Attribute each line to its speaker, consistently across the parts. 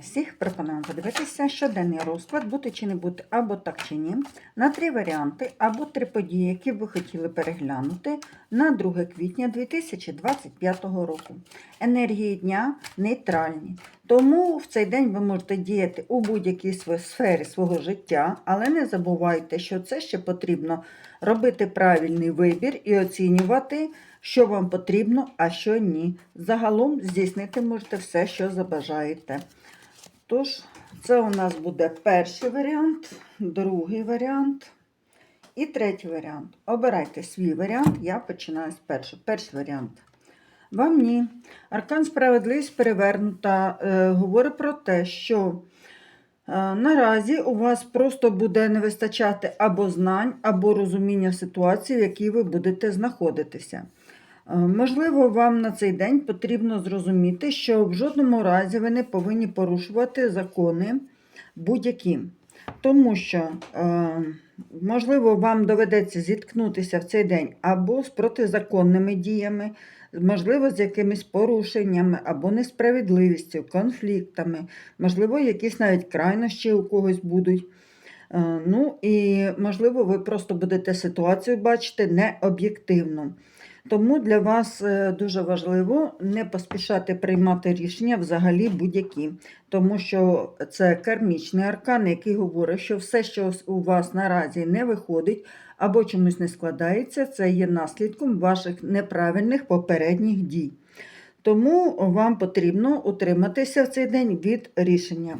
Speaker 1: Всіх пропонуємо подивитися щоденний розклад, бути чи не бути, або так чи ні, на три варіанти, або три події, які ви хотіли переглянути на 2 квітня 2025 року. Енергії дня нейтральні. Тому в цей день ви можете діяти у будь-якій сфе- сфері свого життя, але не забувайте, що це ще потрібно робити правильний вибір і оцінювати, що вам потрібно, а що ні. Загалом здійснити можете все, що забажаєте. Тож, це у нас буде перший варіант, другий варіант і третій варіант. Обирайте свій варіант, я починаю з першого. Перший варіант. Вам ні. Аркан справедливість перевернута е, говорить про те, що е, наразі у вас просто буде не вистачати або знань, або розуміння ситуації, в якій ви будете знаходитися. Е, Можливо, вам на цей день потрібно зрозуміти, що в жодному разі ви не повинні порушувати закони будь-які. Тому що, е, можливо, вам доведеться зіткнутися в цей день або з протизаконними діями, можливо, з якимись порушеннями або несправедливістю, конфліктами, можливо, якісь навіть крайнощі у когось будуть. Е, Ну і, можливо, ви просто будете ситуацію бачити необ'єктивно. Тому для вас е, дуже важливо не поспішати приймати рішення взагалі будь-які, тому що це кармічний аркан, який говорить, що все, що у вас наразі не виходить або чомусь не складається, це є наслідком ваших неправильних попередніх дій. Тому вам потрібно утриматися в цей день від рішення.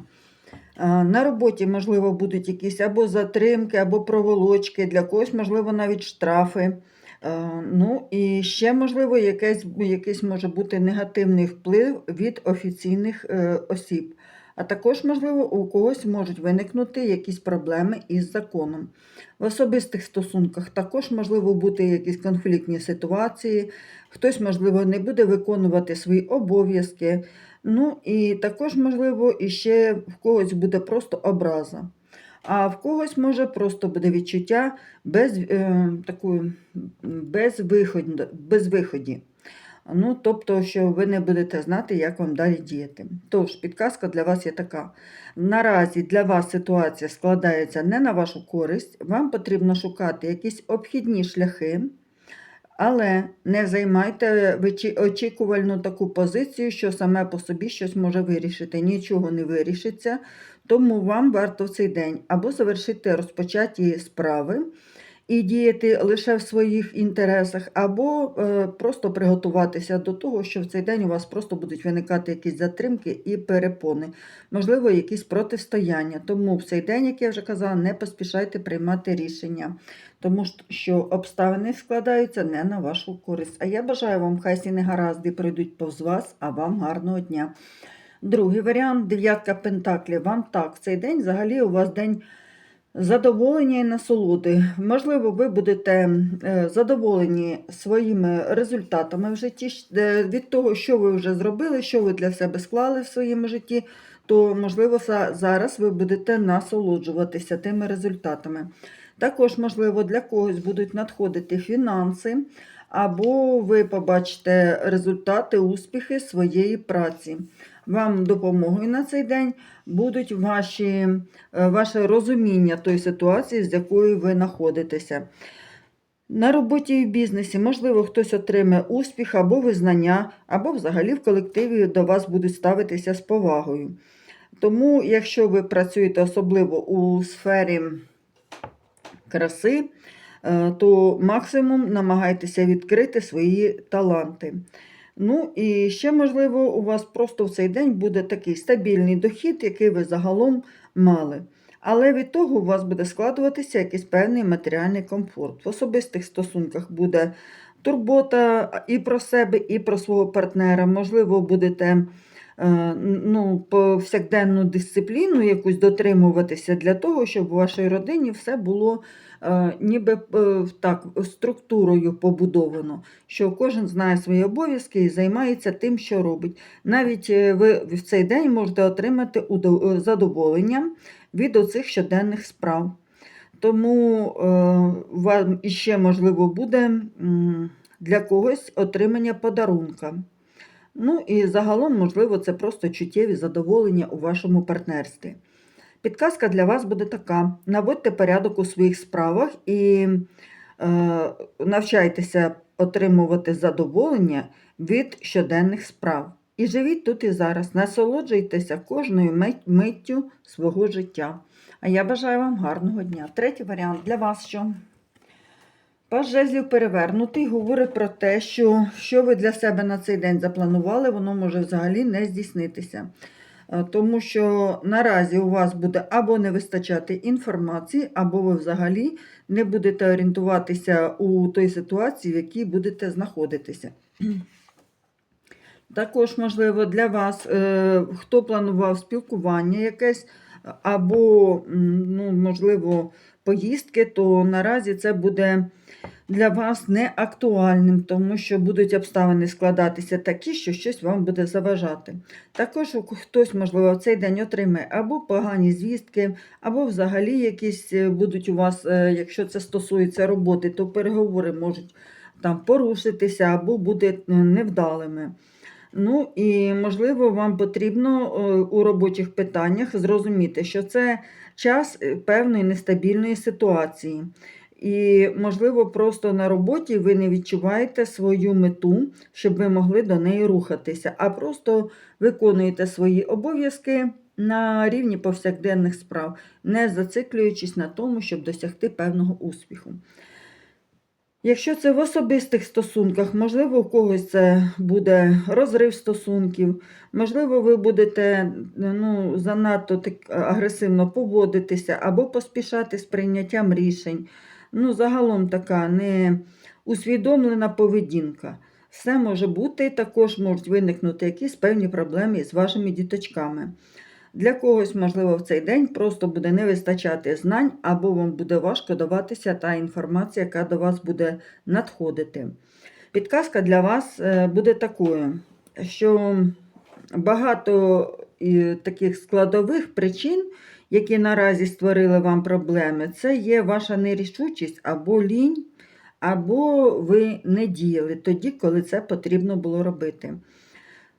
Speaker 1: Е, На роботі, можливо, будуть якісь або затримки, або проволочки, для когось, можливо, навіть штрафи. Е, Ну і ще, можливо, якийсь, якийсь може бути негативний вплив від офіційних е, осіб. А також, можливо, у когось можуть виникнути якісь проблеми із законом. В особистих стосунках також можливо бути якісь конфліктні ситуації, хтось, можливо, не буде виконувати свої обов'язки. Ну і також, можливо, іще в когось буде просто образа. А в когось може просто буде відчуття без, е, такої, без, виход, без виході. Ну, тобто, що ви не будете знати, як вам далі діяти. Тож, підказка для вас є така. Наразі для вас ситуація складається не на вашу користь, вам потрібно шукати якісь обхідні шляхи, але не займайте очікувальну таку позицію, що саме по собі щось може вирішити. Нічого не вирішиться, тому вам варто в цей день або завершити розпочаті справи і діяти лише в своїх інтересах, або е, просто приготуватися до того, що в цей день у вас просто будуть виникати якісь затримки і перепони, можливо, якісь протистояння. Тому в цей день, як я вже казала, не поспішайте приймати рішення, тому що- обставини складаються не на вашу користь. А я бажаю вам, хай всі негаразди пройдуть повз вас, а вам гарного дня. Другий варіант дев'ятка пентаклів. Вам так, цей день взагалі у вас день задоволення і насолоди. Можливо, ви будете е, задоволені своїми результатами в житті е, від того, що ви вже зробили, що ви для себе склали в своєму житті, то, можливо, зараз ви будете насолоджуватися тими результатами. Також, можливо, для когось будуть надходити фінанси, або ви побачите результати, успіхи своєї праці. Вам допомогою на цей день будуть ваші, е, ваше розуміння тої ситуації, з якою ви знаходитеся. На роботі і в бізнесі, можливо, хтось отримає успіх або визнання, або взагалі в колективі до вас будуть ставитися з повагою. Тому, якщо ви працюєте особливо у сфері краси, е, то максимум намагайтеся відкрити свої таланти. Ну і ще, можливо, у вас просто в цей день буде такий стабільний дохід, який ви загалом мали. Але від того у вас буде складуватися якийсь певний матеріальний комфорт. В особистих стосунках буде турбота і про себе, і про свого партнера. Можливо, будете е, ну, повсякденну дисципліну якусь дотримуватися для того, щоб у вашій родині все було ніби е, так, структурою побудовано, що кожен знає свої обов'язки і займається тим, що робить. Навіть е, ви в цей день можете отримати е, задоволення від оцих щоденних справ. Тому е, вам іще можливо буде для когось отримання подарунка. Ну і загалом, можливо, це просто чуттєві задоволення у вашому партнерстві. Підказка для вас буде така: наводьте порядок у своїх справах і е, навчайтеся отримувати задоволення від щоденних справ. І живіть тут і зараз, насолоджуйтеся кожною миттю свого життя. А я бажаю вам гарного дня. Третій варіант для вас що? Паж жезлів перевернутий говорить про те, що що ви для себе на цей день запланували, воно може взагалі не здійснитися. Е, Тому що наразі у вас буде або не вистачати інформації, або ви взагалі не будете орієнтуватися у той ситуації, в якій будете знаходитися. Також, можливо, для вас, е, хто планував спілкування якесь, або, ну, можливо, поїздки, то наразі це буде для вас не актуальним, тому що будуть обставини складатися такі, що щось вам буде заважати. Також хтось, можливо, в цей день отримає або погані звістки, або взагалі якісь е, будуть у вас, е, якщо це стосується роботи, то переговори можуть там порушитися або бути е, невдалими. Ну і можливо, вам потрібно у робочих питаннях зрозуміти, що це час певної нестабільної ситуації. І, можливо, просто на роботі ви не відчуваєте свою мету, щоб ви могли до неї рухатися, а просто виконуєте свої обов'язки на рівні повсякденних справ, не зациклюючись на тому, щоб досягти певного успіху. Якщо це в особистих стосунках, можливо, у когось це буде розрив стосунків, можливо, ви будете ну, занадто так агресивно поводитися або поспішати з прийняттям рішень. Ну, загалом така не усвідомлена поведінка. Все може бути, також можуть виникнути якісь певні проблеми з вашими діточками. Для когось, можливо, в цей день просто буде не вистачати знань, або вам буде важко даватися та інформація, яка до вас буде надходити. Підказка для вас е, буде такою, що багато таких складових причин, які наразі створили вам проблеми, це є ваша нерішучість або лінь, або ви не діяли тоді, коли це потрібно було робити.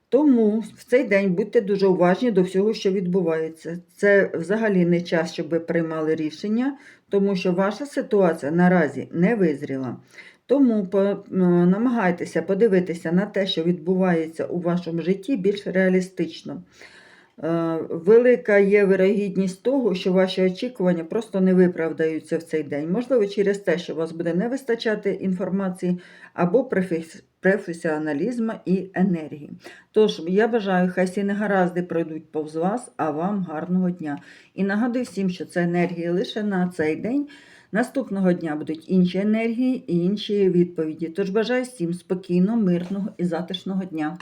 Speaker 1: Тому в цей день будьте дуже уважні до всього, що відбувається. Це взагалі не час, щоб ви приймали рішення, тому що ваша ситуація наразі не визріла. Тому е, намагайтеся подивитися на те, що відбувається у вашому житті, більш реалістично. Велика є вирогідність того, що ваші очікування просто не виправдаються в цей день. Можливо, через те, що у вас буде не вистачати інформації або професіоналізму і енергії. Тож, я бажаю, хай всі негаразди пройдуть повз вас, а вам гарного дня. І нагадую всім, що це енергії лише на цей день. Наступного дня будуть інші енергії і інші відповіді. Тож бажаю всім спокійного, мирного і затишного дня.